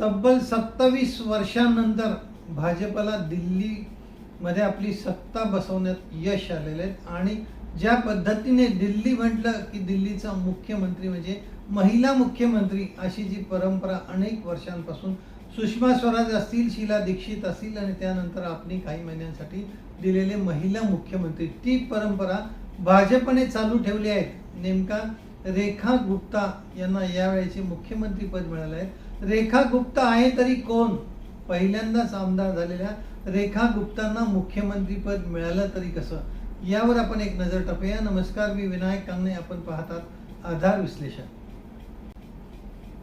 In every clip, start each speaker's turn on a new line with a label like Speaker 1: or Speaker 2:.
Speaker 1: तब्बल सत्तावीस वर्षानंतर भाजपला दिल्लीमध्ये आपली सत्ता बसवण्यात यश आलेले आहेत आणि ज्या पद्धतीने दिल्ली म्हटलं की दिल्लीचा मुख्यमंत्री म्हणजे महिला मुख्यमंत्री अशी जी परंपरा अनेक वर्षांपासून सुषमा स्वराज असतील शीला दीक्षित असतील आणि त्यानंतर आपली काही महिन्यांसाठी दिलेले महिला मुख्यमंत्री ती परंपरा भाजपने चालू ठेवली आहे नेमका रेखा गुप्ता यांना यावेळेचे मुख्यमंत्रीपद मिळालं आहे रेखा गुप्ता आहे तरी कोण? पहिल्यांदाच आमदार झालेल्या रेखा गुप्तांना मुख्यमंत्रीपद मिळालं तरी कसं? यावर आपण एक नजर टाकूया. नमस्कार मी विनायक कांगणे. आपण पाहतात आधार विश्लेषण.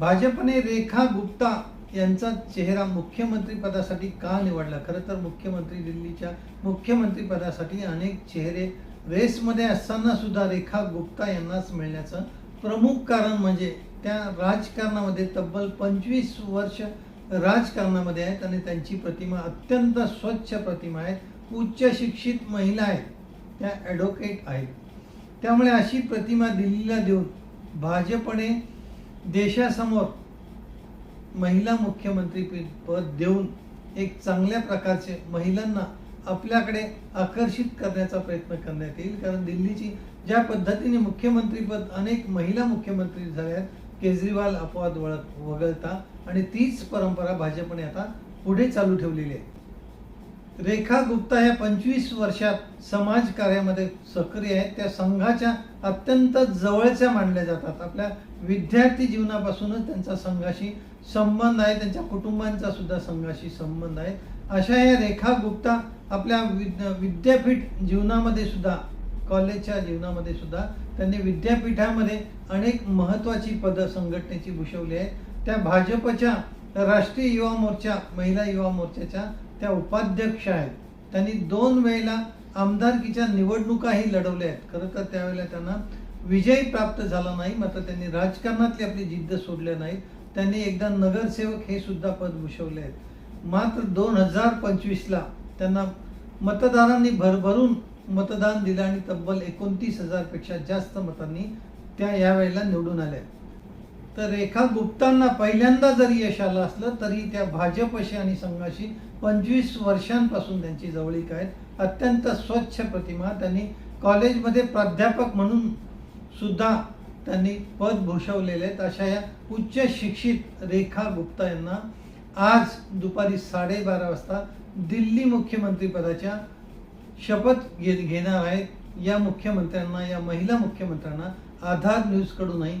Speaker 1: भाजपने रेखा गुप्ता यांचा चेहरा मुख्यमंत्री पदासाठी का निवडला? खरं तर मुख्यमंत्री दिल्लीच्या मुख्यमंत्री पदासाठी अनेक चेहरे रेसमध्ये असताना सुद्धा रेखा गुप्ता यांनाच मिळण्याचं प्रमुख कारण म्हणजे त्या राजकारणामध्ये तब्बल पंचवीस वर्ष राजकारणामध्ये आहेत आणि त्यांची प्रतिमा अत्यंत स्वच्छ प्रतिमा आहेत. उच्च शिक्षित महिला आहेत. त्या ॲडव्होकेट आहेत. त्यामुळे अशी प्रतिमा दिल्लीला देऊन भाजपने देशासमोर महिला मुख्यमंत्री पद देऊन एक चांगल्या प्रकारचे महिलांना आपल्याकडे आकर्षित करण्याचा प्रयत्न करण्यात येईल. कारण दिल्लीची ज्या पद्धतीने मुख्यमंत्रीपद अनेक महिला मुख्यमंत्री झाल्यात केजरीवाल अपवाद वळत वगळता आणि तीच परंपरा भाजपने आता पुढे चालू ठेवलेली आहे. रेखा गुप्ता या पंचवीस वर्षात समाज कार्यामध्ये सक्रिय आहेत. त्या संघाच्या अत्यंत जवळच्या मानल्या जातात. आपल्या विद्यार्थी जीवनापासूनच त्यांचा संघाशी संबंध आहे. त्यांच्या कुटुंबांचा सुद्धा संघाशी संबंध आहे. अशा या रेखा गुप्ता आपल्या विद- विद्यापीठ जीवनामध्ये सुद्धा कॉलेजच्या जीवनामध्ये सुद्धा त्यांनी विद्यापीठामध्ये अनेक महत्त्वाची पदं संघटनेची भूषवली आहेत. त्या भाजपच्या राष्ट्रीय युवा मोर्चा महिला युवा मोर्चाच्या त्या उपाध्यक्ष आहेत. त्यांनी दोन वेळेला आमदारकीच्या निवडणुकाही लढवल्या आहेत. खरं तर त्यावेळेला त्यांना विजय प्राप्त झाला नाही मात्र त्यांनी राजकारणातली आपली जिद्द सोडल्या नाहीत. त्यांनी एकदा नगरसेवक हे सुद्धा पद भूषवले आहेत. मात्र दोन हजार पंचवीसला त्यांना मतदारांनी भरभरून मतदान दिलं आणि तब्बल एकोणतीस हजारपेक्षा जास्त मतांनी त्या यावेळेला निवडून आल्या. तर रेखा गुप्तांना पहिल्यांदा जरी यश आलं असलं तरी त्या भाजपशी आणि संघाशी पंचवीस वर्षांपासून त्यांची जवळीक आहेत. अत्यंत स्वच्छ प्रतिमा. त्यांनी कॉलेजमध्ये प्राध्यापक म्हणून सुद्धा त्यांनी पद भूषवलेले आहेत. अशा या उच्च शिक्षित रेखा गुप्ता यांना आज दुपारी साडेबारा वाजता दिल्ली मुख्यमंत्रीपदाच्या शपथ घे घेणार आहेत. या मुख्यमंत्र्यांना या महिला मुख्यमंत्र्यांना आधार न्यूजकडूनही